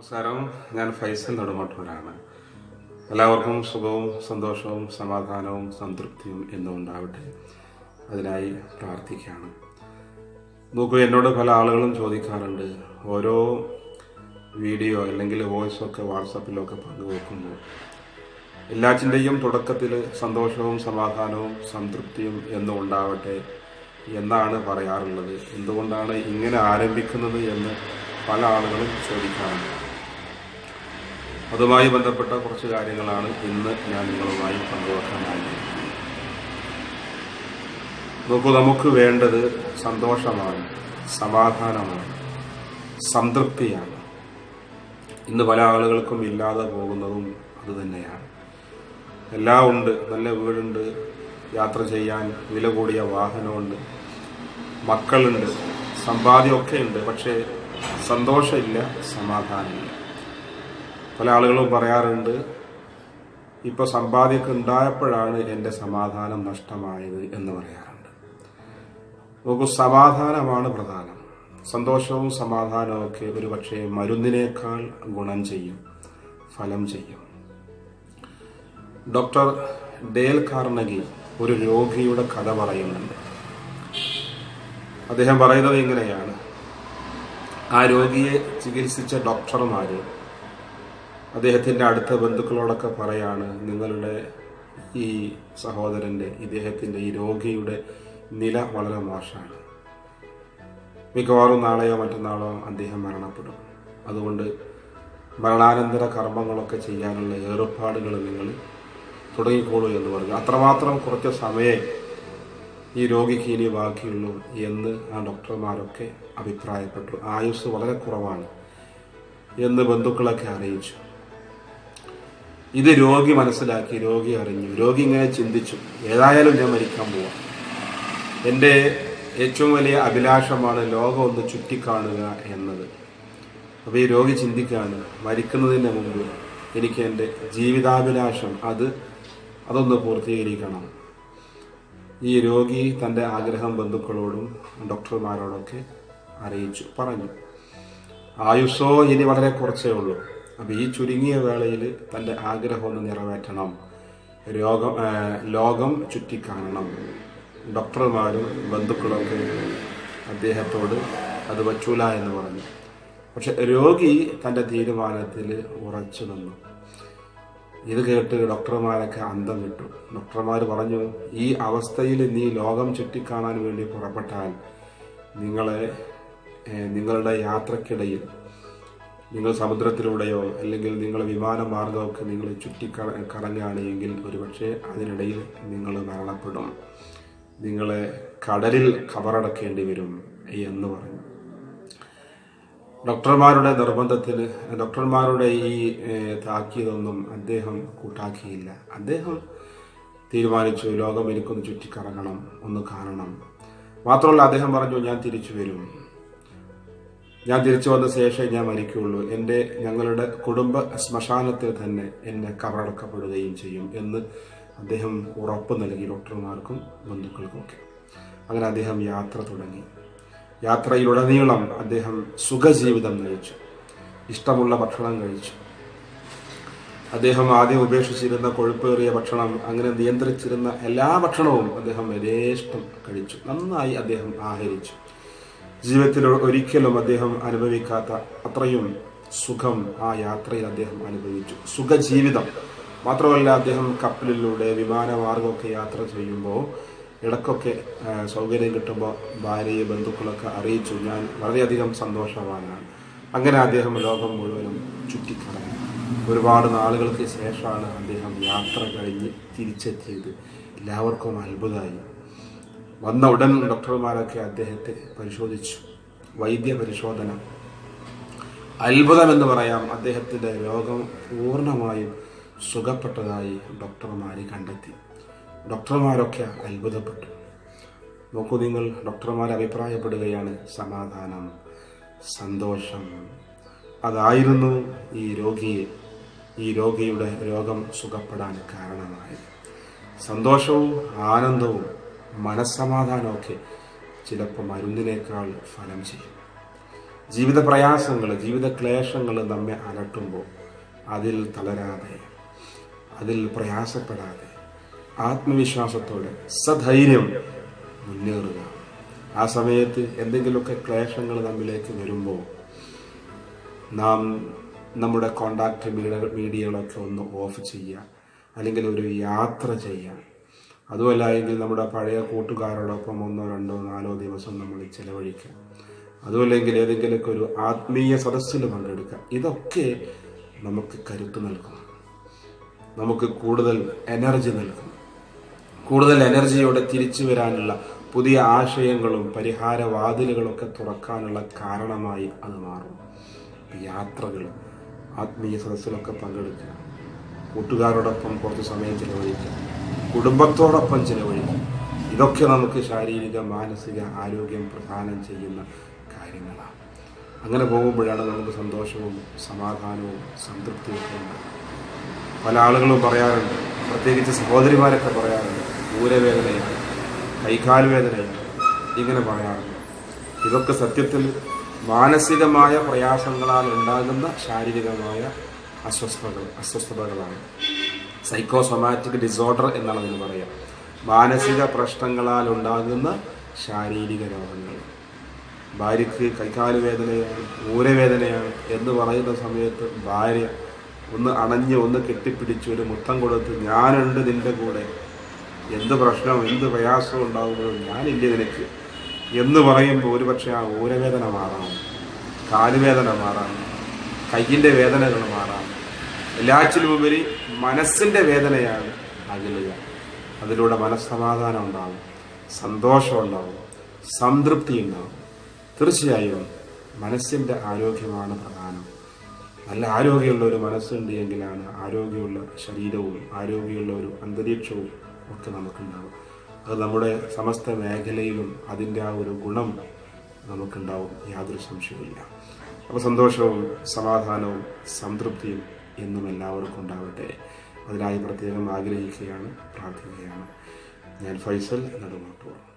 നമസ്കാരം. ഞാൻ ഫൈസൽ നെടുമട്ടൂരാണ്. എല്ലാവർക്കും സുഖവും സന്തോഷവും സമാധാനവും സംതൃപ്തിയും എന്നും ഉണ്ടാവട്ടെ അതിനായി പ്രാർത്ഥിക്കുകയാണ്. നോക്കൂ എന്നോട് പല ആളുകളും ചോദിക്കാറുണ്ട്. ഓരോ വീഡിയോ അല്ലെങ്കിൽ വോയിസ് ഒക്കെ വാട്സപ്പിലൊക്കെ പങ്കുവെക്കുമ്പോൾ എല്ലാറ്റിന്റെയും തുടക്കത്തിൽ സന്തോഷവും സമാധാനവും സംതൃപ്തിയും എന്നും ഉണ്ടാവട്ടെ എന്നാണ് പറയാറുള്ളത്. എന്തുകൊണ്ടാണ് ഇങ്ങനെ ആരംഭിക്കുന്നത് എന്ന് പല ആളുകളും ചോദിക്കാറുണ്ട്. അതുമായി ബന്ധപ്പെട്ട കുറച്ച് കാര്യങ്ങളാണ് ഇന്ന് ഞാൻ നിങ്ങളുമായി ആഗ്രഹിക്കുന്നത് നോക്കൂ നമുക്ക് വേണ്ടത് സന്തോഷമാണ് സമാധാനമാണ് സംതൃപ്തിയാണ്. ഇന്ന് പല ആളുകൾക്കും ഇല്ലാതെ പോകുന്നതും അതുതന്നെയാണ് എല്ലാം ഉണ്ട് നല്ല വീടുണ്ട് യാത്ര ചെയ്യാൻ വില കൂടിയ വാഹനമുണ്ട് മക്കളുണ്ട് സമ്പാദ്യമൊക്കെ ഉണ്ട് പക്ഷേ സന്തോഷമില്ല സമാധാനമില്ല. പല ആളുകളും പറയാറുണ്ട് ഇപ്പോൾ സമ്പാദ്യമൊക്കെ ഉണ്ടായപ്പോഴാണ് എന്റെ സമാധാനം നഷ്ടമായത് എന്ന് പറയാറുണ്ട്. നോക്കൂ സമാധാനമാണ് പ്രധാനം. സന്തോഷവും സമാധാനവും ഒക്കെ ഒരു പക്ഷേ മരുന്നിനേക്കാൾ ഗുണം ചെയ്യും ഫലം ചെയ്യും. ഡോക്ടർ ഡേൽ കാർണഗി ഒരു രോഗിയുടെ കഥ പറയുന്നുണ്ട്. അദ്ദേഹം പറയുന്നത് ഇങ്ങനെയാണ്. ആ രോഗിയെ ചികിത്സിച്ച ഡോക്ടർമാര് അദ്ദേഹത്തിന്റെ അടുത്ത ബന്ധുക്കളോടൊക്കെ പറയാണ് നിങ്ങളുടെ ഈ സഹോദരന്റെ ഇദ്ദേഹത്തിന്റെ ഈ രോഗിയുടെ നില വളരെ മോശമാണ്. മിക്കവാറും നാളെയോ മറ്റന്നാളോ അദ്ദേഹം മരണപ്പെടും. അതുകൊണ്ട് മരണാനന്തര കർമ്മങ്ങളൊക്കെ ചെയ്യാനുള്ള ഏർപ്പാടുകൾ നിങ്ങൾ തുടങ്ങിക്കോളൂ എന്ന് പറഞ്ഞു. അത്രമാത്രം കുറച്ച് സമയം ഈ രോഗിക്ക് ഇനി ബാക്കിയുള്ളൂ എന്ന് ആ ഡോക്ടർമാരൊക്കെ അഭിപ്രായപ്പെട്ടു. ആയുസ് വളരെ കുറവാണ് എന്ന് ബന്ധുക്കളൊക്കെ അറിയിച്ചു. ഇത് രോഗി മനസ്സിലാക്കി രോഗി അറിഞ്ഞു. രോഗി ഇങ്ങനെ ചിന്തിച്ചു. ഏതായാലും ഞാൻ മരിക്കാൻ പോവാം. എന്റെ ഏറ്റവും വലിയ അഭിലാഷമാണ് ലോകം ഒന്ന് ചുറ്റിക്കാണുക എന്നത്. അപ്പോൾ ഈ രോഗി ചിന്തിക്കുകയാണ് മരിക്കുന്നതിന് മുമ്പ് എനിക്ക് എന്റെ ജീവിതാഭിലാഷം അത് അതൊന്ന് പൂർത്തീകരിക്കണം. ഈ രോഗി തന്റെ ആഗ്രഹം ബന്ധുക്കളോടും ഡോക്ടർമാരോടൊക്കെ അറിയിച്ചു പറഞ്ഞു. ആയുഷോ ഇനി വളരെ കുറച്ചേ ഉള്ളൂ. അപ്പം ഈ ചുരുങ്ങിയ വേളയിൽ തന്റെ ആഗ്രഹം ഒന്ന് നിറവേറ്റണം. രോഗം ലോകം ചുറ്റിക്കാണണം. ഡോക്ടർമാരും ബന്ധുക്കളൊക്കെ അദ്ദേഹത്തോട് അത് വച്ചൂല എന്ന് പറഞ്ഞു. പക്ഷെ രോഗി തന്റെ തീരുമാനത്തിൽ ഉറച്ചു നിന്നു. ഇത് കേട്ട് ഡോക്ടർമാരൊക്കെ അന്തം വിട്ടു. ഡോക്ടർമാർ പറഞ്ഞു ഈ അവസ്ഥയിൽ നീ ലോകം ചുറ്റിക്കാണാൻ വേണ്ടി പുറപ്പെട്ടാൽ നിങ്ങളെ നിങ്ങളുടെ യാത്രക്കിടയിൽ നിങ്ങൾ സമുദ്രത്തിലൂടെയോ അല്ലെങ്കിൽ നിങ്ങൾ വിമാന മാർഗമൊക്കെ നിങ്ങൾ ചുറ്റി കറങ്ങുകയാണെങ്കിൽ ഒരുപക്ഷെ അതിനിടയിൽ നിങ്ങൾ മരണപ്പെടും. നിങ്ങളെ കടലിൽ കബറടക്കേണ്ടി വരും എന്ന് പറഞ്ഞു. ഡോക്ടർമാരുടെ നിർബന്ധത്തിന് ഡോക്ടർമാരുടെ ഈ താക്കീതൊന്നും അദ്ദേഹം കൂട്ടാക്കിയില്ല. അദ്ദേഹം തീരുമാനിച്ചു ലോകം എനിക്കൊന്ന് ചുറ്റിക്കറങ്ങണം ഒന്ന് കാണണം. മാത്രമല്ല അദ്ദേഹം പറഞ്ഞു ഞാൻ തിരിച്ചു വരും. ഞാൻ തിരിച്ചു വന്ന ശേഷം ഞാൻ മരിക്കുകയുള്ളൂ. എന്റെ ഞങ്ങളുടെ കുടുംബ ശ്മശാനത്തിൽ തന്നെ എന്നെ കവറടക്കപ്പെടുകയും ചെയ്യും എന്ന് അദ്ദേഹം ഉറപ്പ് നൽകി ഡോക്ടർമാർക്കും ബന്ധുക്കൾക്കുമൊക്കെ. അങ്ങനെ അദ്ദേഹം യാത്ര തുടങ്ങി. യാത്രയിലുടനീളം അദ്ദേഹം സുഖജീവിതം നയിച്ചു. ഇഷ്ടമുള്ള ഭക്ഷണം കഴിച്ചു. അദ്ദേഹം ആദ്യം ഉപേക്ഷിച്ചിരുന്ന കൊഴുപ്പേറിയ ഭക്ഷണം അങ്ങനെ നിയന്ത്രിച്ചിരുന്ന എല്ലാ ഭക്ഷണവും അദ്ദേഹം യഥേഷ്ടം കഴിച്ചു. നന്നായി അദ്ദേഹം ആഹരിച്ചു. ജീവിതത്തിൽ ഒരിക്കലും അദ്ദേഹം അനുഭവിക്കാത്ത അത്രയും സുഖം ആ യാത്രയിൽ അദ്ദേഹം അനുഭവിച്ചു. സുഖജീവിതം. മാത്രമല്ല അദ്ദേഹം കപ്പലിലൂടെ വിമാനമാർഗമൊക്കെ യാത്ര ചെയ്യുമ്പോൾ ഇടക്കൊക്കെ സൗകര്യം കിട്ടുമ്പോൾ ഭാര്യയെ ബന്ധുക്കളൊക്കെ അറിയിച്ചു. ഞാൻ വളരെയധികം സന്തോഷവാനാണ്. അങ്ങനെ അദ്ദേഹം ലോകം മുഴുവനും ചുറ്റിക്കറങ്ങി. ഒരുപാട് നാളുകൾക്ക് ശേഷമാണ് അദ്ദേഹം യാത്ര കഴിഞ്ഞ് തിരിച്ചെത്തിയത്. എല്ലാവർക്കും അത്ഭുതമായി. വന്ന ഉടൻ ഡോക്ടർമാരൊക്കെ അദ്ദേഹത്തെ പരിശോധിച്ചു. വൈദ്യ പരിശോധന അത്ഭുതമെന്ന് പറയാം അദ്ദേഹത്തിന്റെ രോഗം പൂർണമായും സുഖപ്പെട്ടതായി ഡോക്ടർമാർ കണ്ടെത്തി. ഡോക്ടർമാരൊക്കെ അത്ഭുതപ്പെട്ടു. നോക്കൂ നിങ്ങൾ ഡോക്ടർമാർ അഭിപ്രായപ്പെടുകയാണ് സമാധാനം സന്തോഷം. അതായിരുന്നു ഈ രോഗിയെ ഈ രോഗിയുടെ രോഗം സുഖപ്പെടാൻ കാരണമായത്. സന്തോഷവും ആനന്ദവും മനസ്സമാധാനമൊക്കെ ചിലപ്പോൾ മരുന്നിനേക്കാൾ ഫലം ചെയ്യും. ജീവിത പ്രയാസങ്ങൾ ജീവിത ക്ലേശങ്ങൾ നമ്മെ അലട്ടുമ്പോൾ അതിൽ തളരാതെ അതിൽ പ്രയാസപ്പെടാതെ ആത്മവിശ്വാസത്തോടെ സധൈര്യം മുന്നേറുക. ആ സമയത്ത് എന്തെങ്കിലുമൊക്കെ ക്ലേശങ്ങൾ നമ്മിലേക്ക് വരുമ്പോൾ നാം നമ്മുടെ കോണ്ടാക്ട് മീഡിയ മീഡിയകളൊക്കെ ഒന്ന് ഓഫ് ചെയ്യുക. അല്ലെങ്കിൽ ഒരു യാത്ര ചെയ്യുക. അതുമല്ല എങ്കിൽ നമ്മുടെ പഴയ കൂട്ടുകാരോടൊപ്പം ഒന്നോ രണ്ടോ നാലോ ദിവസം നമ്മൾ ചിലവഴിക്കുക അതുമല്ലെങ്കിൽ ഏതെങ്കിലുമൊക്കെ ഒരു ആത്മീയ സദസ്സിൽ പങ്കെടുക്കുക ഇതൊക്കെ നമുക്ക് കരുത്ത് നൽകും. നമുക്ക് കൂടുതൽ എനർജി നൽകും. കൂടുതൽ എനർജിയോടെ തിരിച്ചു വരാനുള്ള പുതിയ ആശയങ്ങളും പരിഹാരവാതിലുകളൊക്കെ തുറക്കാനുള്ള കാരണമായി അത് മാറും. യാത്രകൾ ആത്മീയ സദസ്സിലൊക്കെ പങ്കെടുക്കുക. കൂട്ടുകാരോടൊപ്പം കുറച്ച് സമയം ചിലവഴിക്കുക. കുടുംബത്തോടൊപ്പം ചെലവഴിക്കും. ഇതൊക്കെ നമുക്ക് ശാരീരിക മാനസിക ആരോഗ്യം പ്രദാനം ചെയ്യുന്ന കാര്യങ്ങളാണ്. അങ്ങനെ പോകുമ്പോഴാണ് നമുക്ക് സന്തോഷവും സമാധാനവും സംതൃപ്തിയൊക്കെ ഉണ്ടാകുന്നത്. പല ആളുകളും പറയാറുണ്ട് പ്രത്യേകിച്ച് സഹോദരിമാരൊക്കെ പറയാറുണ്ട് ഊരവേദനയാണ് കൈകാൽ വേദനയാണ് ഇങ്ങനെ പറയാറുണ്ട്. ഇതൊക്കെ സത്യത്തിൽ മാനസികമായ പ്രയാസങ്ങളാൽ ഉണ്ടാകുന്ന ശാരീരികമായ അസ്വസ്ഥതകൾ അസ്വസ്ഥതകളാണ്. സൈക്കോസൊമാറ്റിക് ഡിസോർഡർ എന്നാണ് അതിന് പറയാം. മാനസിക പ്രശ്നങ്ങളാൽ ഉണ്ടാകുന്ന ശാരീരിക രോഗങ്ങൾ. ഭാര്യയ്ക്ക് കൈകാൽ വേദനയാണ് ഊരവേദനയാണ് എന്ന് പറയുന്ന സമയത്ത് ഭാര്യ ഒന്ന് അണഞ്ഞ് ഒന്ന് കെട്ടിപ്പിടിച്ച് ഒരു മുത്തം കൊടുത്ത് ഞാനുണ്ട് നിന്റെ കൂടെ. എന്ത് പ്രശ്നം എന്ത് പ്രയാസവും ഉണ്ടാകുമ്പോഴും ഞാനില്ലേ നിനക്ക്? എന്ന് പറയുമ്പോൾ ഒരുപക്ഷെ ആ ഊരവേദന മാറാം കാലുവേദന മാറാം കയ്യിന്റെ വേദനകൾ മാറാം. എല്ലാറ്റിലും മനസ്സിന്റെ മനസ്സിന്റെ വേദനയാണ് അകലുക അതിലൂടെ മനസ്സമാധാനം ഉണ്ടാവും സന്തോഷം ഉണ്ടാവും സംതൃപ്തി ഉണ്ടാവും. തീർച്ചയായും മനസ്സിന്റെ ആരോഗ്യമാണ് പ്രധാനം. നല്ല ആരോഗ്യമുള്ള ഒരു മനസ്സുണ്ട് എങ്കിലാണ് ആരോഗ്യമുള്ള ശരീരവും ആരോഗ്യമുള്ള ഒരു അന്തരീക്ഷവും ഒക്കെ നമുക്കുണ്ടാവും. അത് നമ്മുടെ സമസ്ത മേഖലയിലും അതിന്റെ ആ ഒരു ഗുണം നമുക്കുണ്ടാവും. യാതൊരു സംശയവുമില്ല. അപ്പോൾ സന്തോഷവും സമാധാനവും സംതൃപ്തിയും എന്നും എല്ലാവർക്കും ഉണ്ടാവട്ടെ. അതിനായി പ്രത്യേകം ആഗ്രഹിക്കുകയാണ് പ്രാർത്ഥിക്കുകയാണ്. ഞാൻ ഫൈസൽ നെടുമാട്ടൂർ